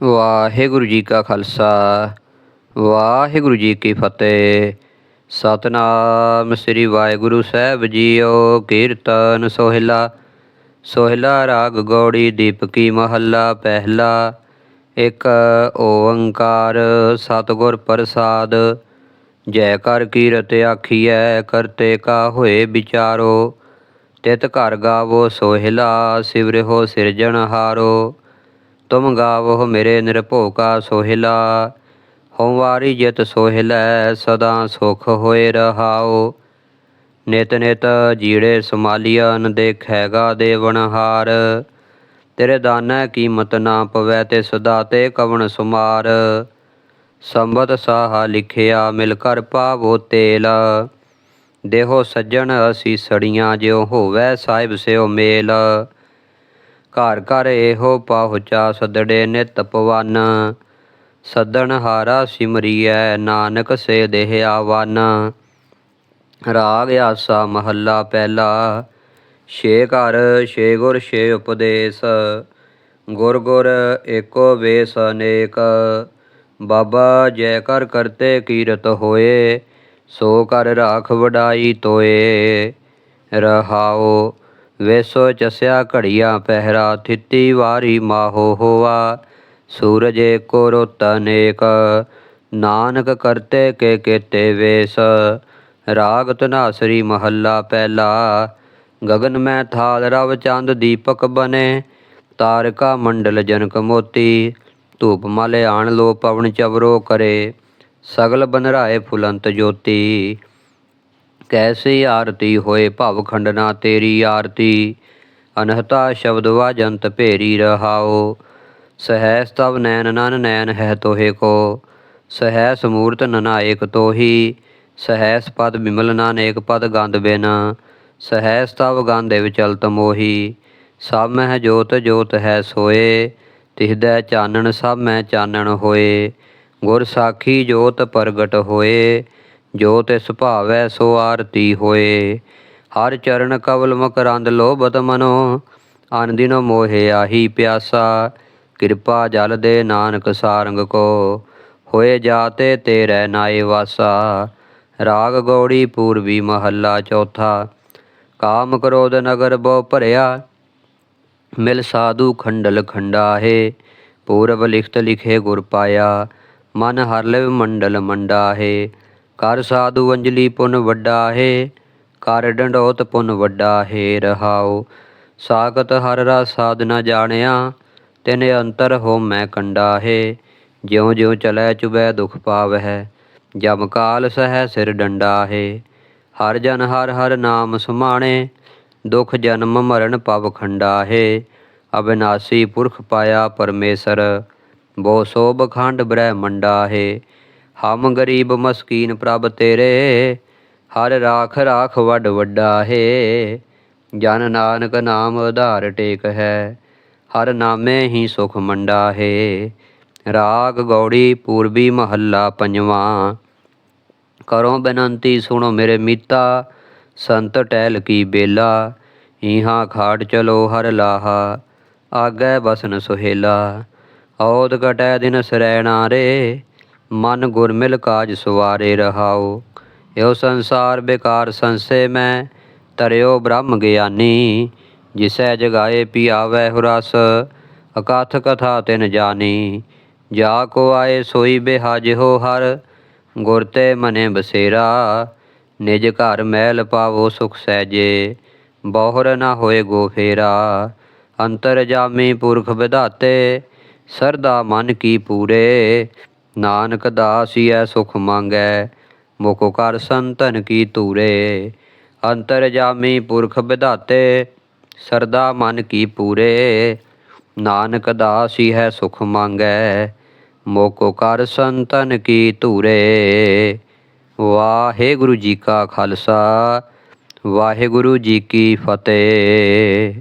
ਵਾਹਿਗੁਰੂ ਜੀ ਕਾ ਖਾਲਸਾ, ਵਾਹਿਗੁਰੂ ਜੀ ਕੀ ਫਤਿਹ। ਸਤਨਾਮ ਸ੍ਰੀ ਵਾਹਿਗੁਰੂ ਸਾਹਿਬ ਜੀਓ ਕੀਰਤਨ ਸੋਹਿਲਾ ਸੋਹਿਲਾ ਰਾਗ ਗੌੜੀ ਦੀਪਕੀ ਮਹੱਲਾ ਪਹਿਲਾ। ਇੱਕ ਓੰਕਾਰ ਸਤਿਗੁਰ ਪ੍ਰਸਾਦ, ਜੈ ਕਰ ਕੀਰਤ ਆਖੀਐ ਕਰਤੇ ਕਾ ਹੋਏ ਵਿਚਾਰੋ। ਤਿਤ ਘਰ ਗਾਵੋ ਸੋਹਿਲਾ, ਸਿਵਰਿ ਸਿਵਰਿਓ ਸਿਰਜਣਹਾਰੋ ਤੁਮ ਗਾਵੋ ਮੇਰੇ ਨਿਰਭਉ ਕਾ ਸੋਹਿਲਾ ਹਉਵਾਰੀ ਜਿਤ ਸੋਹਿਲੈ, ਸਦਾ ਸੁਖ ਹੋਏ ਰਹਾਓ ਨਿਤ ਨਿਤ ਜੀੜੇ ਸਮਾਲੀਅਨ ਦੇਖੈਗਾ ਦੇਵਨਹਾਰ ਤੇਰੇ ਦਾਨੈ ਕੀਮਤ ਨਾ ਪਵੈ, ਤੇ ਸਦਾ ਤੇ ਕਵਣ ਸੁਮਾਰ। ਸੰਬਤ ਸਾਹਾ ਲਿਖਿਆ, ਮਿਲ ਕਰ ਪਾਵੋ ਤੇਲ। ਦੇਹੋ ਸੱਜਣ ਅਸੀਂ ਸੜੀਆਂ, ਜਿਉ ਹੋਵੈ ਸਾਹਿਬ ਸਿਓ ਮੇਲ। ਘਰ ਘਰ ਇਹੋ ਪਾਹੁਚਾ ਸਦੜੇ ਨਿਤ ਪਵਨ। ਸਦਣ ਹਾਰਾ ਸਿਮਰੀਐ ਨਾਨਕ ਸੇ ਦੇਹ ਆਵਨ। ਰਾਗ ਆਸਾ ਮਹੱਲਾ ਪਹਿਲਾ। ਛੇ ਘਰ, ਛੇ ਗੁਰ, ਛੇ ਉਪਦੇਸ਼। ਗੁਰ ਗੁਰ ਏਕੋ ਵੇਸ ਅਨੇਕ। ਬਾਬਾ ਜੈ ਕਰ ਕਰਤੇ ਕੀਰਤ ਹੋਏ, ਸੋ ਕਰ ਰਾਖ ਵਡਾਈ ਤੋਏ। ਰਹਾਓ ਵੇਸੋ ਚਸਿਆ ਘੜੀਆਂ ਪਹਿਰਾ, ਥਿੱਤੀ ਵਾਰੀ ਮਾਹੋ ਹੋਆ। ਸੂਰਜ ਏਕੋ ਰੁੱਤ ਅਨੇਕ ਨਾਨਕ ਕਰਤੇ ਕੇ ਕੇਤੇ ਵੇਸ। ਰਾਗ ਧਨਾਸਰੀ ਮਹੱਲਾ ਪਹਿਲਾ ਗगन ਮੈਂ ਥਾਲ ਰਵ ਚੰਦ ਦੀਪਕ ਬਨੇ। ਤਾਰਕਾ ਮੰਡਲ ਜਨਕ ਮੋਤੀ, ਧੂਪ ਮਲ ਆਣ ਲੋ ਪਵਨ ਚਵਰੋ ਕਰੇ। ਸਗਲ ਬਨਰਾਏ ਫੁਲੰਤ ਜੋਤੀ ਕੈਸੀ ਆਰਤੀ ਹੋਏ ਭਵ ਖੰਡਨਾ ਤੇਰੀ ਆਰਤੀ? ਅਨਹਤਾ ਸ਼ਬਦ ਵਾਜੰਤ ਭੇਰੀ ਰਹਾਓ। ਸਹੈਸ ਤਵ ਨੈਨ ਨਨ ਨੈਨ ਹੈ ਤੋਹੇ ਕੋ। ਸਹੈਸ ਸਮੂਰਤ ਨਨਾਇਕ ਤੋਹੀ। ਸਹੈਸ ਪਦ ਬਿਮਲ ਨਾਨੇਕ ਪਦ ਗੰਧ ਬਿਨ। ਸਹੈਸ ਤਵ ਗੰਧੇ ਵਿਚਲਤ ਮੋਹੀ। ਸਭ ਮਹਿ ਜੋਤ ਜੋਤ ਹੈ ਸੋਏ। ਤਿਹਦੈ ਚਾਨਣ ਸਭ ਮੈਂ ਚਾਨਣ ਹੋਏ। ਗੁਰ ਸਾਖੀ ਜੋਤ ਪ੍ਰਗਟ ਹੋਏ। ਜੋ ਤਿਸ ਭਾਵੈ ਸੋ ਆਰਤੀ ਹੋਏ। ਹਰ ਚਰਨ ਕਵਲ ਮਕਰੰਦ ਲੋਭਤ ਮਨੋ। ਅਨ ਦਿਨ ਮੋਹਿ ਆਹੀ ਪਿਆਸਾ। ਕਿਰਪਾ ਜਲ ਦੇ ਨਾਨਕ ਸਾਰੰਗ ਕੋ। ਹੋਏ ਜਾਤੇ ਤੇਰੇ ਨਾਏ ਵਾਸਾ। ਰਾਗ ਗੌੜੀ ਪੂਰਬੀ ਮਹੱਲਾ ਚੌਥਾ। ਕਾਮ ਕ੍ਰੋਧ ਨਗਰ ਬੋ ਭਰਿਆ। ਮਿਲ ਸਾਧੂ ਖੰਡਲ ਖੰਡਾਹੇ। ਪੂਰਬ ਲਿਖਤ ਲਿਖੇ ਗੁਰ ਪਾਇਆ। ਮਨ ਹਰ ਲਿਵ ਮੰਡਲ ਮੰਡਾਹੇ। ਕਰ ਸਾਧੂ ਅੰਜਲੀ ਪੁਨ ਵੱਡਾ ਹੈ, ਕਰ ਡੰਡੋਤ ਪੁਨ ਵੱਡਾ ਹੈ ਰਹਾਓ ਸਾਗਤ ਹਰ ਰਸ ਸਾਧਨਾ ਜਾਣਿਆ, ਤਿਨ ਅੰਤਰ ਹੋ ਮੈਂ ਕੰਡਾ ਹੈ। ਜਿਉ ਜਿਉ ਚਲੈ ਚੁਬੈ ਦੁਖ ਪਾਵਹਿ, ਜਮ ਕਾਲ ਸਹਿ ਸਿਰ ਡੰਡਾ ਹੈ। ਹਰ ਜਨ ਹਰ ਹਰ ਨਾਮ ਸੁਮਾਣੇ, ਦੁਖ ਜਨਮ ਮਰਨ ਪਵ ਖੰਡਾ ਹੈ। ਅਬਿਨਾਸੀ ਪੁਰਖ ਪਾਇਆ ਪਰਮੇਸ਼ਰ, ਬੋ ਸੋਭ ਖੰਡ ਬ੍ਰਹਮੰਡਾ ਹੈ। ਹਮ ਗਰੀਬ ਮਸਕੀਨ ਪ੍ਰਭ ਤੇਰੇ, ਹਰ ਰਾਖ ਰਾਖ ਵੱਡ ਵੱਡਾ ਹੈ। ਜਨ ਨਾਨਕ ਨਾਮ ਆਧਾਰ ਟੇਕ ਹੈ, ਹਰ ਨਾਮੇ ਹੀ ਸੁਖ ਮੰਡਾ ਹੈ। ਰਾਗ ਗੌੜੀ ਪੂਰਬੀ ਮਹੱਲਾ ਪੰਜਵਾਂ, ਕਰੋ ਬੇਨੰਤੀ ਸੁਣੋ ਮੇਰੇ ਮੀਤਾ, ਸੰਤ ਟਹਿਲ ਕੀ ਬੇਲਾ ਇਹਾਂ ਖਾੜ ਚਲੋ ਹਰ ਲਾਹਾ, ਆਗੈ ਬਸਨ ਸੁਹੇਲਾ। ਔਦ ਕਟੈ ਦਿਨ ਸਰੈਣਾ ਰੇ ਮਨ ਗੁਰਮਿਲ ਕਾਜ ਸਵਾਰੇ ਰਹਾਓ। ਇਹੋ ਸੰਸਾਰ ਬੇਕਾਰ ਸੰਸੇ ਮੈਂ, ਤਰਿਓ ਬ੍ਰਹਮ ਗਿਆਨੀ। ਜਿਸੈ ਜਗਾਏ ਪਿਆਵੈ ਹੁਰਸ, ਅਕਥ ਕਥਾ ਤਿਨ ਜਾਣੀ ਜਾ ਕੋ ਆਏ ਸੋਈ ਬਿਹਾਜ ਹੋ ਹਰ, ਗੁਰ ਤੇ ਮਨੇ ਬਸੇਰਾ। ਨਿਜ ਘਰ ਮਹਿਲ ਪਾਵੋ ਸੁਖ ਸਹਿਜੇ, ਬਹੁਰ ਨਾ ਹੋਏ ਗੋ ਫੇਰਾ। ਅੰਤਰ ਜਾਮੀ ਪੁਰਖ ਵਿਧਾਤੇ, ਸਰਦਾ ਮਨ ਕੀ ਪੂਰੇ। ਨਾਨਕ ਦਾਸੀਐ ਸੁਖ ਮੰਗੈ, ਮੁਖ ਕਰ ਸੰਤਨ ਕੀ ਤੂਰੇ ਅੰਤਰ ਜਾਮੀ ਪੁਰਖ ਵਿਧਾਤੇ, ਸਰਦਾ ਮਨ ਕੀ ਪੂਰੇ। ਨਾਨਕ ਦਾਸੀ ਹੈ ਸੁਖ ਮੰਗੈ ਮੋਕੋ ਕਰ ਸੰਤਨ ਕੀ ਧੂਰੇ। ਵਾਹਿਗੁਰੂ ਜੀ ਕਾ ਖਾਲਸਾ, ਵਾਹਿਗੁਰੂ ਜੀ ਕੀ ਫਤਿਹ।